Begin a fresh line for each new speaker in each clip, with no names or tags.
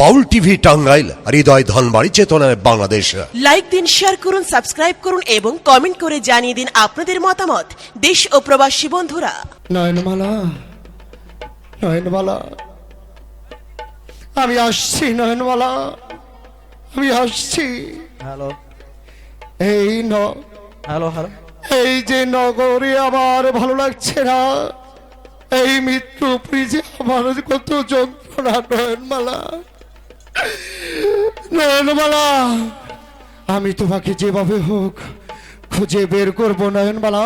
বাউল TV Tangail হৃদয় ধনবাড়ি চেতনায় Bangladesh.
Like দিন share করুন সাবস্ক্রাইব করুন এবং কমেন্ট করে জানিয়ে দিন আপনাদের মতামত। দেশ ও প্রবাসী বন্ধুরা।
নয়নমালা নয়নমালা আমি আসছি নয়নমালা আমি আসছি।
হ্যালো।
এই ন
হ্যালো হ্যালো।
এই যে নগরে আমার ভালো লাগছে না এই মৃত্যুপুরী যে আমার কত যন্ত্রণা নয়নমালা। নয়নমালা আমি তোমাকে যেভাবে হোক খুঁজে বের করব নয়নমালা।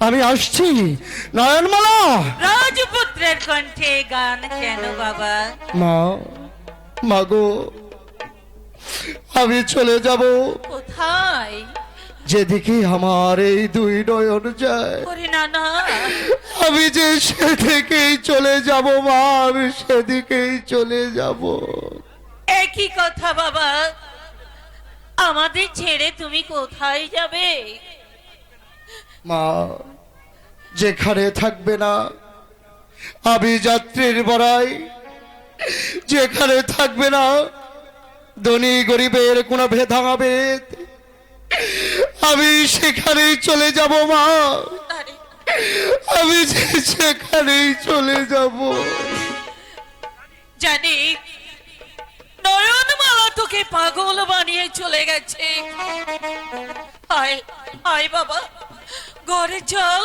আমি আসছি। নয়নমালা!
রাজপুত্রের কণ্ঠে গান কেন বাবা?
মা মাগো আমি চলে যাব।
কোথায়?
যেদিকে আমার এই দুই নয়ন যায়
না না
আমি যে সেদিকেই চলে যাব মা আমি সেদিকেই চলে যাব।
একই কথা বাবা। আমাদের ছেড়ে তুমি কোথায় যাবে?
মা যেখানে থাকবে না আমি যাত্রীর বড়াই। যেখানে থাকবে না ধনী গরিবের কোনো ভেদাভেদ। আমি সেখানেই চলে যাব মা। আমি সেখানেই চলে যাব।
জানি নয়নমালা তোকে পাগল বানিয়ে চলে গেছে। আয় আয় বাবা ঘরে চল।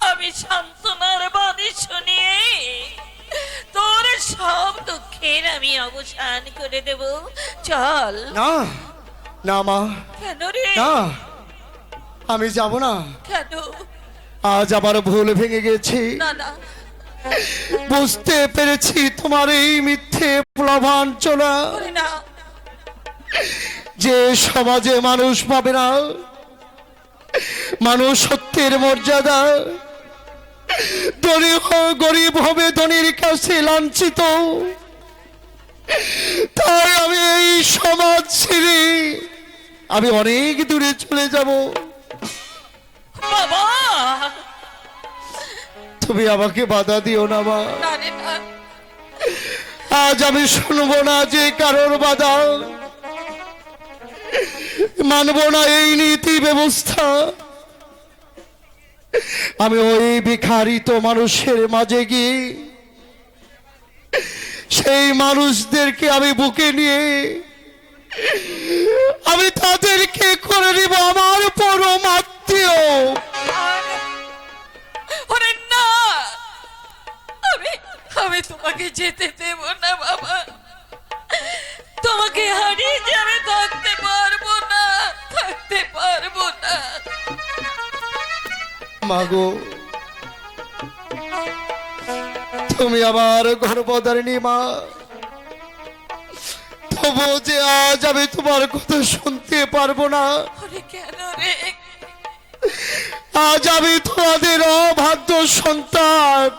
আমি সান্ত্বনার বাণী শুনিয়ে তোর সব দুঃখের আমি অবসান করে দেব। চল।
না না মা।
কেন রে?
না আমি যাব না।
কেন?
আজ আমার ভুল ভেঙে গেছি।
না না।
বুঝতে পেরেছি তোমার এই মিথ্যে প্রভাঞ্চনা
না।
যে সমাজে মানুষ পাবে না মানুষ সত্যের মর্যাদা ধনী গরিব হবে ধনীর কাছে লাঞ্ছিত। তাই আমি এই সমাজ ছেড়ে আমি অনেক দূরে চলে যাব।
বাবা!
তুমি আমাকে বাধা দিও না মা। আজ আমি শুনব না যে কারোর বাধা। মানব না এই নীতি ব্যবস্থা। আমি ওই বিখারিত মানুষের মাঝে গিয়ে সেই মানুষদেরকে আমি বুকে নিয়ে আমি তাদেরকে করে নিব আমার পরম আত্মীয়।
আমি আমি তোমাকে যেতে দেব না বাবা। তোমাকে হারিয়ে যাবে থাকতে পারব না থাকতে পারব না।
মাগো তুমি আমার গর্ভধারিণী মা। তবু যে আজ আমি তোমার কথা শুনতে পারব না। আজ আমি তোমাদের অবাধ্য সন্তান।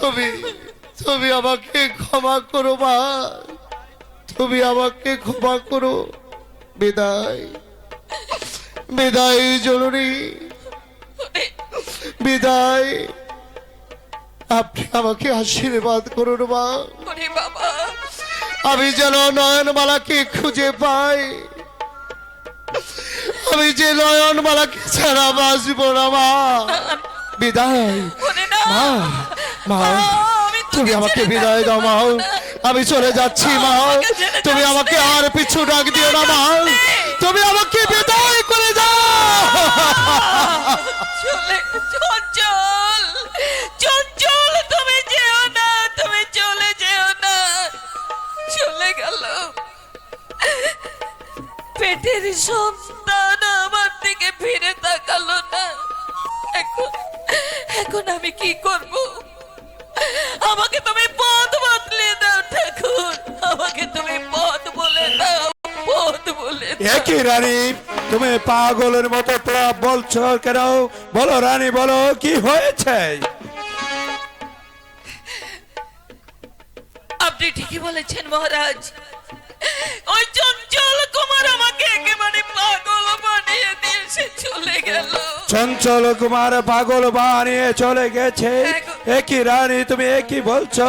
তুমি তুমি আমাকে ক্ষমা করো মা। তুমি আমাকে ক্ষমা করো। বিদায়। বিদায় জরুরি। বিদায়। আপনি আমাকে আশীর্বাদ করুন মা। আমি যেন নয়নমালাকে খুঁজে পাই। আমি যে নয়নমালাকে ছাড়া বাঁচবো না মা। বিদায়। মা তুমি আমাকে বিদায় দাও মা। আমি চলে যাচ্ছি মা। তুমি আমাকে আর পিছু ডাক দিও না মা। তুমি আমাকে বিদায় করে দাও।
চলে চঞ্চল চঞ্চল তুমি যেও না, তুমি চলে যেও না। চলে গেল পেটের সন্তান আমার দিকে ফিরে তাকালো না। এখন এখন আমি কি করব? আমাকে তুমি পথ বদলে দাও, ঠাকুর। আমাকে তুমি পথ বলে দাও, পথ বলে দাও।
রানী তুমি পাগলের মতো তোরা বলছো কেন? বলো রানী বলো কি হয়েছে?
আপনি ঠিকই বলেছেন মহারাজ। ওই চঞ্চল কুমার আমাকে একেবারে পাগল বানিয়ে দিয়ে সে চলে গেল।
চঞ্চল কুমার পাগল বানিয়ে চলে গেছে। একই রানী তুমি একই বলছো?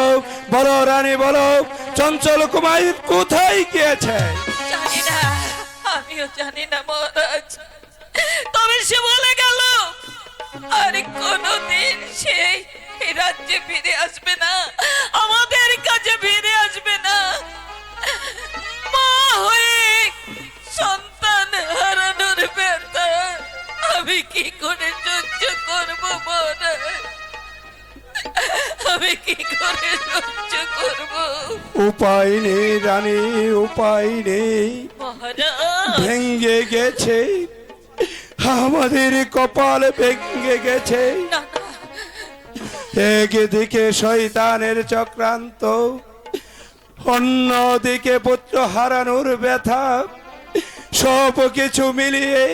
বলো রানী বলো চঞ্চল কুমার কোথায় গিয়েছে?
আমিও জানি না মহারাজ। তবে সে বলে গেল, আর কোনদিন এই রাজ্যে ফিরে আসবে না, আমাদের কাছে ফিরে আসবে না। মা হয়ে সন্তান হারানোর ব্যথা, আমি কি করে সহ্য করব মহারাজ? আমি কি করে সহ্য করব?
উপায় নেই রানী উপায় নেই। ভেঙ্গে গেছে। আমাদের কপাল ভেঙ্গে গেছে। একদিকে শয়তানের চক্রান্ত অন্যদিকে পুত্র হারানোর ব্যথা। সব কিছু মিলিয়ে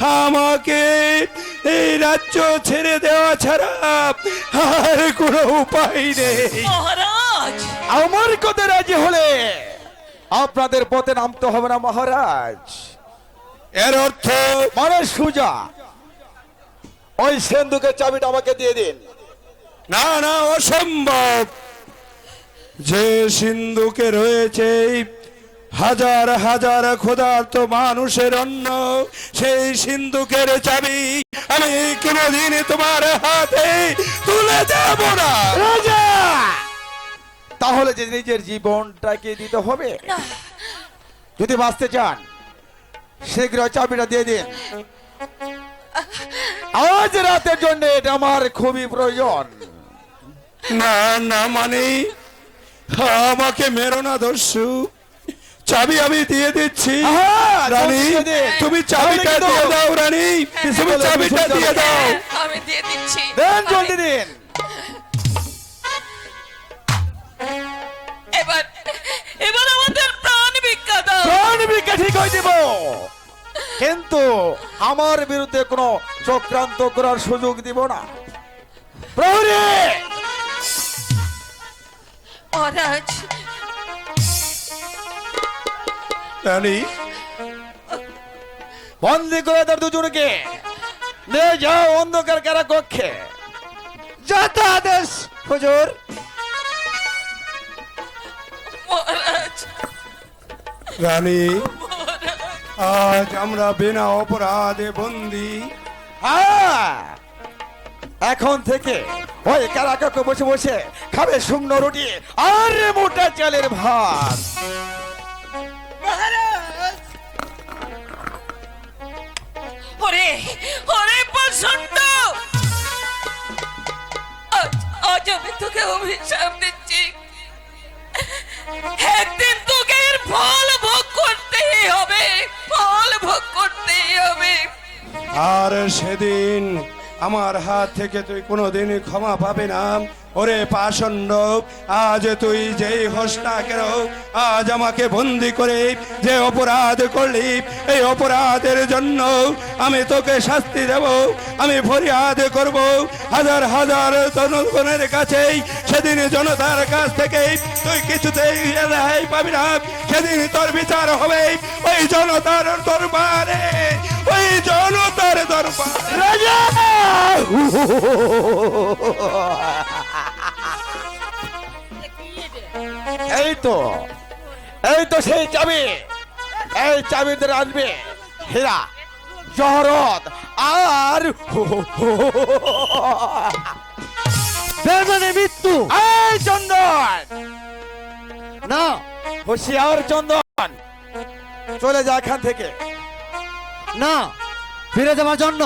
আমাকে এই রাজ্য ছেড়ে দেওয়া ছাড়া আর কোনো উপায় নেই।
মহারাজ!
আমার কথা রাজি হলে আপনাদের পথে নামতে হবে না মহারাজ।
এর অর্থ?
মানে সুজা ওই সেন্দুকের চাবিটা আমাকে দিয়ে দিন।
না না অসম্ভব। যে সিন্ধুকে রয়েছে হাজার হাজার ক্ষুধার্ত মানুষের অন্ন সেই সিন্ধুকের চাবি আমি কোনোদিন তোমার হাতে তুলে দেব না।
রাজা! তাহলে যে নিজের জীবনটাকে দিতে হবে। যদি বাঁচতে চান শীঘ্র চাবিটা দিয়ে দিন। আজ রাতের জন্য এটা আমার খুবই প্রয়োজন।
না না মানে আমাকে মেরো না দস্যু। চাবি আমি দিয়ে দিচ্ছি। রানী তুমি চাবিটা
কিন্তু-
দিয়ে দাও রানী। তুমি চাবিটা দিয়ে দাও।
আমি দিয়ে দিচ্ছি।
দেন জলদি দিন।
এবার এবার আমাদের প্রাণ ভিক্ষা দাও।
প্রাণ ভিক্ষা ঠিক হয়ে দিব কিন্তু আমার বিরুদ্ধে কোনো চক্রান্ত করার সুযোগ দিব না। প্রহরী!
মহারাজ
রানী
বন্দি করে তার দুজনকে। নিয়ে যাও অন্ধকার কারা কক্ষে। যত আদেশ হুজুর।
রানী আজ আমরা বিনা অপরাধে বন্দি।
হ্যাঁ। এখন থেকে ওই কারাকাকে বসে বসে খাবে শুকনো রুটি আর মোটা চালের ভাত।
ওরে ওরে প্রচণ্ড আজ আমি তোকে অভিশাপ দিচ্ছি। একদিন তোকে এর ফল ভোগ করতেই হবে, ফল ভোগ করতেই হবে।
আর সেদিন আমার হাত থেকে তুই কোনোদিন ক্ষমা পাবে না। ওরে পাষণ্ড, আজ তুই যেই হোস না কেন, আজ আমাকে বন্দি করে যে অপরাধ করলি, এই অপরাধের জন্য আমি তোকে শাস্তি দেব, আমি ফরিয়াদ করব। হাজার হাজার জনগণের কাছেই, সেদিন জনতার কাছ থেকে তুই কিছুতেই রেহাই পাবি না। সেদিন তোর বিচার হবে ওই জনতার দরবারে, ওই জনতার দরবার।
রাজা! এই তো এই তো সেই চাবি এই চাবি ধরে আনবে হীরা জহরত আর মৃত্যু এই চন্দন না হুশিয়ার চন্দন চলে যা এখান থেকে
না ফিরে যাওয়ার জন্য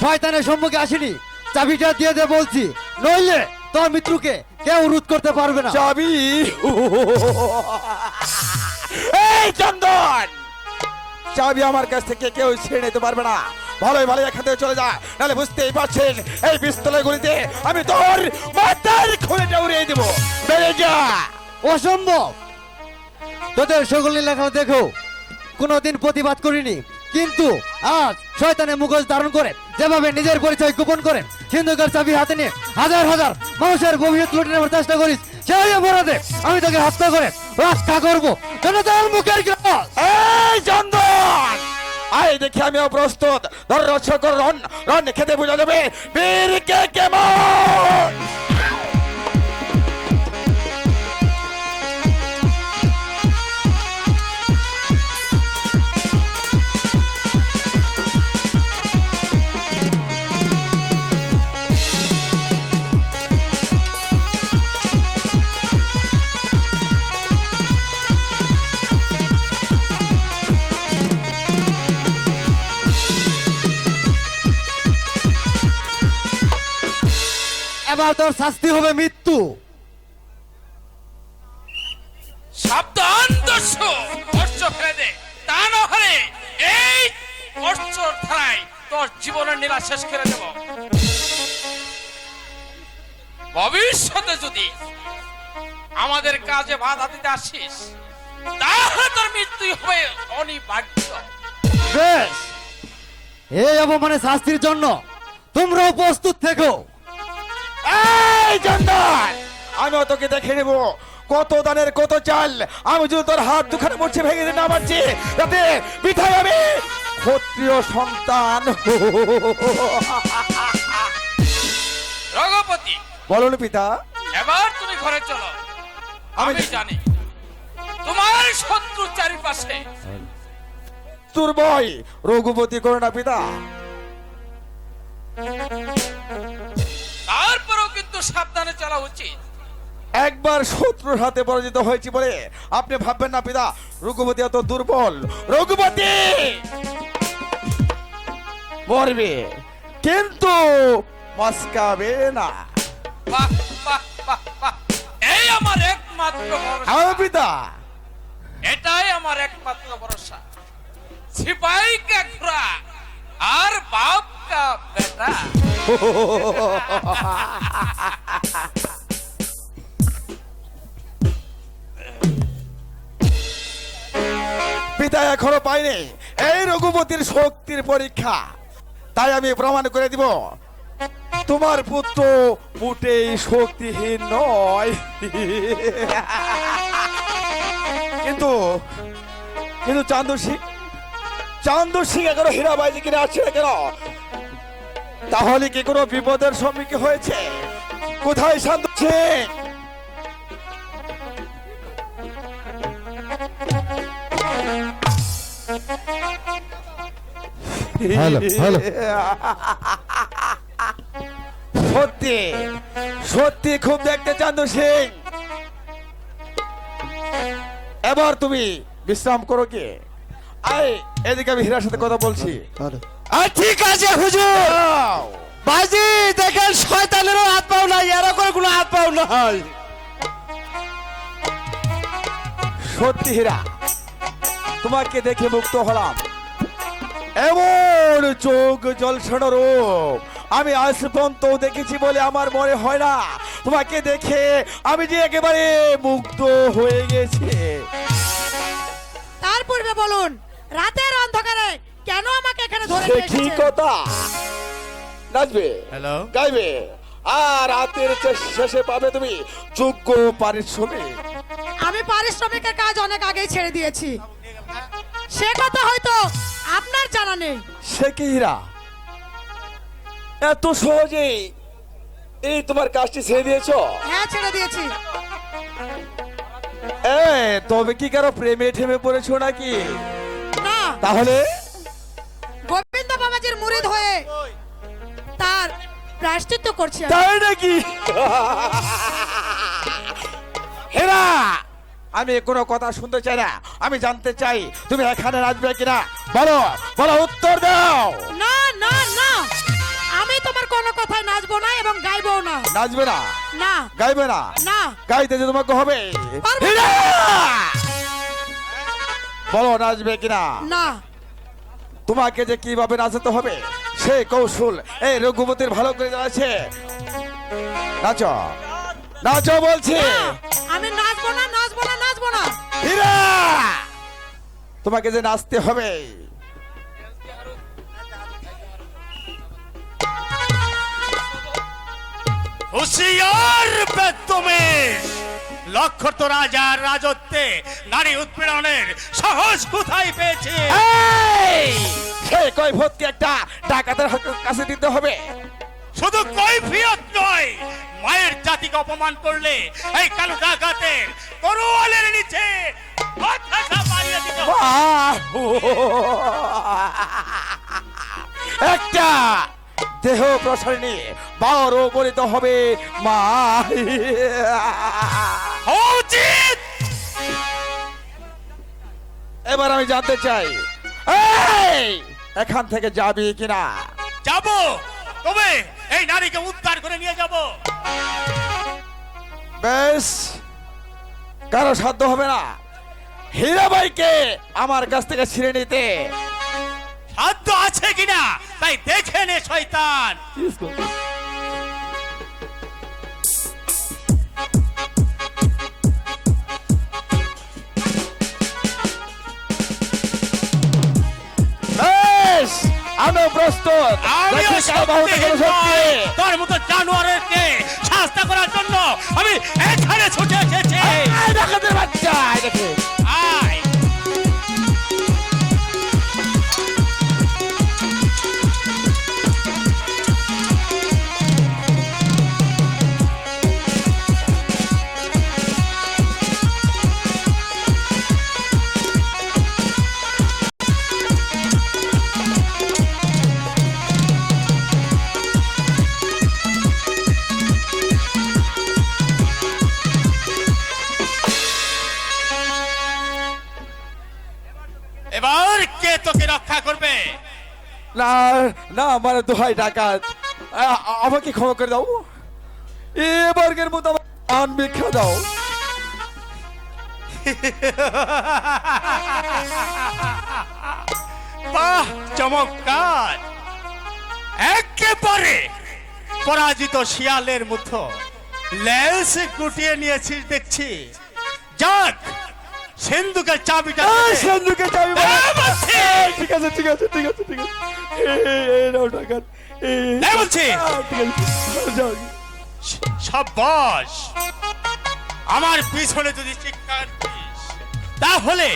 শয়তানের সম্মুখে আসিনি চাবিটা দিয়ে দে বলছি নইলে তোর মৃত্যুকে কেউ রোধ করতে পারবে না।
চাবি। এই চন্দন! চাবি আমার কাছ থেকে কেউ ছেড়ে নিতে পারবে না। ভালোই ভালো এখান থেকে চলে যা নাহলে বুঝতেই পারছেন এই পিস্তলের গুলিতে আমি তোর মাথার খুলেটা উড়িয়ে দেবো। বেড়ে যা।
অসম্ভব। তোদের সকল লেখা দেখো কোনোদিন প্রতিবাদ করিনি কিন্তু আজ শয়তানের মুখোশ ধারণ করে যেভাবে নিজের পরিচয় গোপন করেন সিন্ধুকের চাবি হাতে নিয়ে হাজার হাজার মানুষের গভীর লুটে নেওয়ার চেষ্টা করিস, সেই অপরাধে আমি তাকে হত্যা করে রক্ষা করব। জনতার মুখের
চন্দন আয় দেখি আমি প্রস্তুত ধর রক্ষা রন রন, খেতে বোঝা যাবে। বীর কে কেমন?
এবার তোর শাস্তি হবে মৃত্যু।
সাবধান দস্যু অর্চ ফেলে দে। তা না হলে এই অর্চ ধারায় তোর জীবনের নীলা শেষ করে দেব। ভবিষ্যতে যদি আমাদের কাজে বাধা দিতে আসিস তাহলে তোর মৃত্যু হবে অনিবার্য।
বেশ এই অপমানের শাস্তির জন্য তোমরাও প্রস্তুত থেকো।
এই চন্দন আমি তোকে দেখে নেব। কত দানের কত চাল। আমি যদি তোর হাত দুখানে মুছে ভেঙে দিতে না পারছি যাতে বিধায় আমি ক্ষত্রিয় সন্তান।
রঘুপতি!
বলুন পিতা।
এবার তুমি ঘরে চলো। আমি জানি তোমার শত্রু চারিপাশে।
রঘুপতি করো না পিতা।
সাবধানে চলা উচিত।
একবার শত্রুর হাতে পরাজিত হয়েছি বলে আপনি ভাববেন না পিতা রঘুপতি এত দুর্বল। রঘুপতি! মরবে কিন্তু মস্কাবে না।
এই আমার একমাত্র ভরসা।
আমার পিতা।
এটাই আমার একমাত্র ভরসা। সিপাই কা ঘোড়া আর বাপ কা বেটা
পিতা এখনও পাইনি। এই রঘুপতির শক্তির পরীক্ষা। তাই আমি প্রমাণ করে দিব। তোমার পুত্র মোটেই শক্তিহীন নয়। কিন্তু কিন্তু চান্দু সিং চান্দু সিং এখনও হীরাবাইজি কিনে আসছে না কেন? তাহলে কি কোনো বিপদের সম্মুখীন হয়েছে? কোথায়
হ্যালো
সত্যি সত্যি খুব দেখতে চান্দু সিং। এবার তুমি বিশ্রাম করো কি আয় এদিকে আমি হীরার সাথে কথা বলছি।
আর ঠিক আছে হুজুর। বাজি দেখেন শয়তানেরও হাত পাও নাই এরকম কোনো হাত পাও নাই।
সত্যি হীরা তোমাকে দেখে মুক্ত হলাম। এমন চোখ জলছানো রূপ আমি আজ পর্যন্ত দেখেছি বলে আমার মনে হয় না। তোমাকে দেখে আমি যে একেবারে মুগ্ধ হয়ে গেছি।
তার পূর্বে বলুন রাতের অন্ধকারে কেন আমাকে এখানে ধরে
সে
নিয়ে
কি
এসেছেন?
কথা। নাচবে
হ্যালো?
গাইবে? আর রাতের শেষে পাবে তুমি যোগ্য পারিশ্রমিক।
আমি পারিশ্রমিকের কাজ অনেক আগেই ছেড়ে দিয়েছি। সে কথা হয়তো আপনার জানা নেই।
সে কি হীরা? এত সহজেই এই তোমার কাজটি ছেড়ে দিয়েছ?
হ্যাঁ ছেড়ে দিয়েছি।
এ তবে কি কারও প্রেমে ঠেমে পড়েছো নাকি?
না।
তাহলে?
গোবিন্দ বাবাজির মুরিদ হয়ে তার প্রায়শ্চিত্ত করছি আমি।
তাই নাকি? হেরা আমি কোনো কথা শুনতে চাই না। আমি জানতে চাই তুমি এখানে নাচবে কিনা? বলো বলো উত্তর দাও।
না না না। আমি তোমার কোনো কথায় নাচবো না এবং গাইবো না।
নাচবে না?
না।
গাইবে না?
না।
গাইতে যে তোমাকে হবে। বলো নাচবে কিনা?
না।
তোমাকে যে কীভাবে নাচাতে হবে সে কৌশল এই রঘুপতির ভালো করে আছে নাচো নাচো বলছি
আমি নাচবো না নাচবো না নাচবো না।
হীরা তোমাকে যে নাচতে হবে
হুশিয়ার বেদমেশ লক্ষ্য তো রাজার রাজত্বে নারী উৎপীড়নের সহজ কোথায় পেয়েছে?
কৈফতকে একটা ডাকাতের কাছে দিতে হবে।
শুধু কৈফিয়ত নয় মায়ের জাতিকে অপমান করলে এই কালো ডাকাতের তরোয়ালের নিচে!
একটা দেহ প্রসারণী বড় বলিত হবে মা।
উচিত!
এবার আমি জানতে চাই এই! এখান থেকে যাবি কিনা?
যাব। তবে এই নারীকে উদ্ধার করে নিয়ে যাব।
বেশ কারও সাধ্য হবে না। হীরাবাইকে আমার কাছ থেকে ছিঁড়ে নিতে।
সাধ্য আছে কিনা? তাই দেখে নে শয়তান।
আমি প্রস্তুত।
তোর মতো জানোয়ারকে শাস্তা করার জন্য আমি এখানে ছুটে এসেছি।
দেখো বাচ্চা দেখে।
আয়।
না না আমার দোহাই ডাকাত। আমাকে ক্ষমা করে দাও। এবারের মতো আমার আন ভিক্ষা দাও
বাহ চমৎকার। একেবারে পরাজিত শিয়ালের মতো। লেন্স গুটিয়ে নিয়েছিস দেখছি। যাক সিন্ধুকের চাবিটা দে।
এই সিন্ধুকে চাবি।
এই,
ঠিক আছে ঠিক আছে ঠিক আছে ঠিক আছে। এই, নাও এই,
বলছি। সাব্বাস। আমার পিছনে যদি দিস তাহলে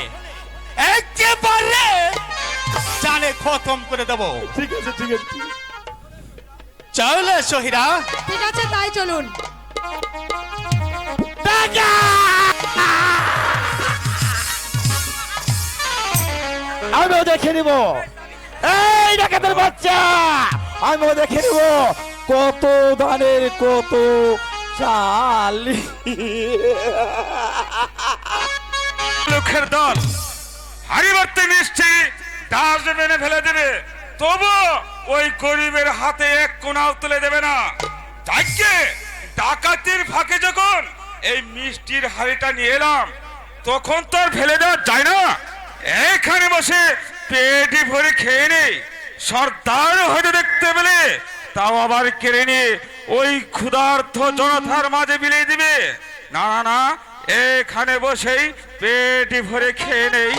একেবারে জানে খতম করে দেব।
ঠিক আছে ঠিক আছে। ঠিক আছে।
চলে সহিরা।
ঠিক আছে তাই চলুন।
আমিও দেখে নিব। এই ডাকাতের বাচ্চা। আমিও দেখে নিব কত ধানের কত চাল।
লোকের দল হাড়ি ভর্তি মিষ্টি ডাস্টবিনে ফেলে দেবে। তবু ওই গরিবের হাতে এক কোনাও তুলে দেবে না। যাকে ডাকাতির ফাঁকে যখন এই মিষ্টির হাড়িটা নিয়ে এলাম তখন তো আর ফেলে দেওয়া যায় না। এখানে বসে পেটি ভরে খেয়ে নেই। সর্দার হয়তো দেখতে পেলে, তাও আবার কেড়ে নিয়ে ওই ক্ষুধার্থ জনতার মাঝে বিলিয়ে দিবে। না না না, এখানে বসেই পেটি ভরে খেয়ে নেই।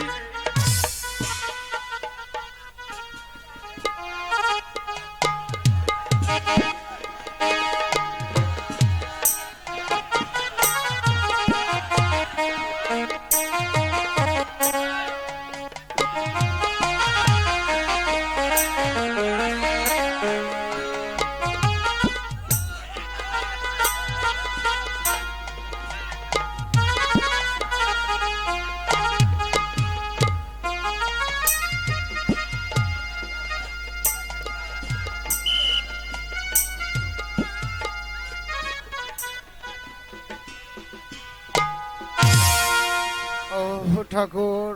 ঠাকুর।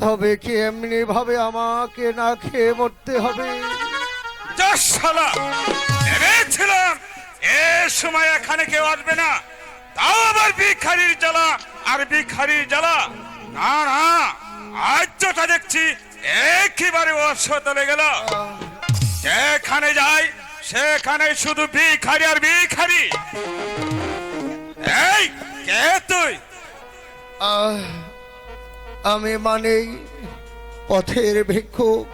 তবে কি এমনি ভাবে আমাকে না খেয়ে মরতে হবে?
ভেবেছিলাম এ সময় এখানে কেউ আসবে না। তাও আবার ভিখারির জ্বালা আর ভিখারির জ্বালা। না না আজ যেটা দেখছি একেবারে অসতলে গেল। যেখানে যাই, সেখানে শুধু ভিখারি আর ভিখারি। এই, কে তুই?
আমি মানেই পথের ভিক্ষুক।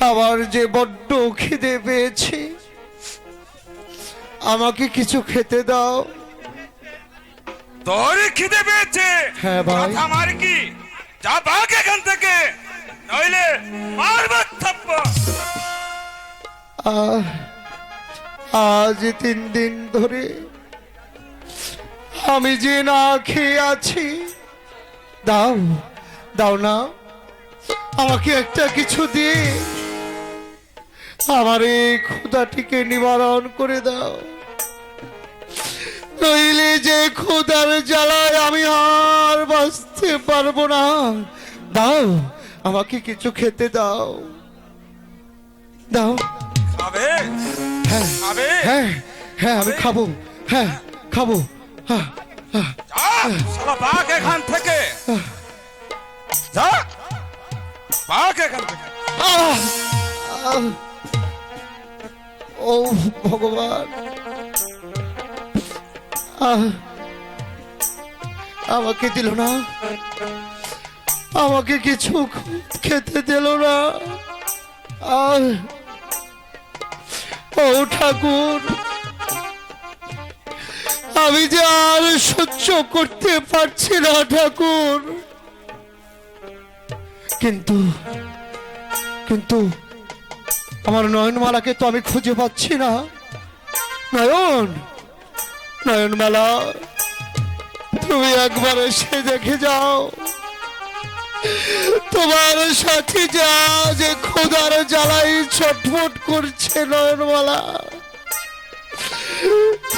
আমার যে বড্ড খিদে পেয়েছি আমাকে কিছু খেতে দাও।
তোর খিদে পেয়েছে?
হ্যাঁ ভাই।
কথা মার কি? যা বাঘ এখান থেকে। নইলে মারবার থাপ্পড়
আহ, আজ তিন দিন ধরে আমি যে না খেয়ে আছি দাও দাও না। আমাকে একটা কিছু দিয়ে। আমার এই ক্ষুদাটিকে নিবারণ করে দাও। নইলে যে ক্ষুদার জ্বালায় আমি আর বাঁচতে পারব না। দাও আমাকে কিছু খেতে দাও। দাও।
খাবে?
হ্যাঁ হ্যাঁ হ্যাঁ আমি খাব। হ্যাঁ খাব।
বাঘ এখান থেকে। বাঘ এখান থেকে!
ও ভগবান। আমাকে দিল না। আমাকে কিছু খেতে দিল না! ও ঠাকুর। আমি যে আর সহ্য করতে পারছি না, ঠাকুর। কিন্তু কিন্তু আমার নয়নমালাকে তো আমি খুঁজে পাচ্ছি না। নয়ন, নয়নমালা, তুমি একবার এসে দেখে যাও। তোমার সাথে যা যে খোদার জ্বালাই ছটফট করছে নয়নমালা।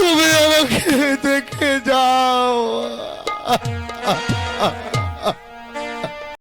তুমি আমাকে দেখে যাও।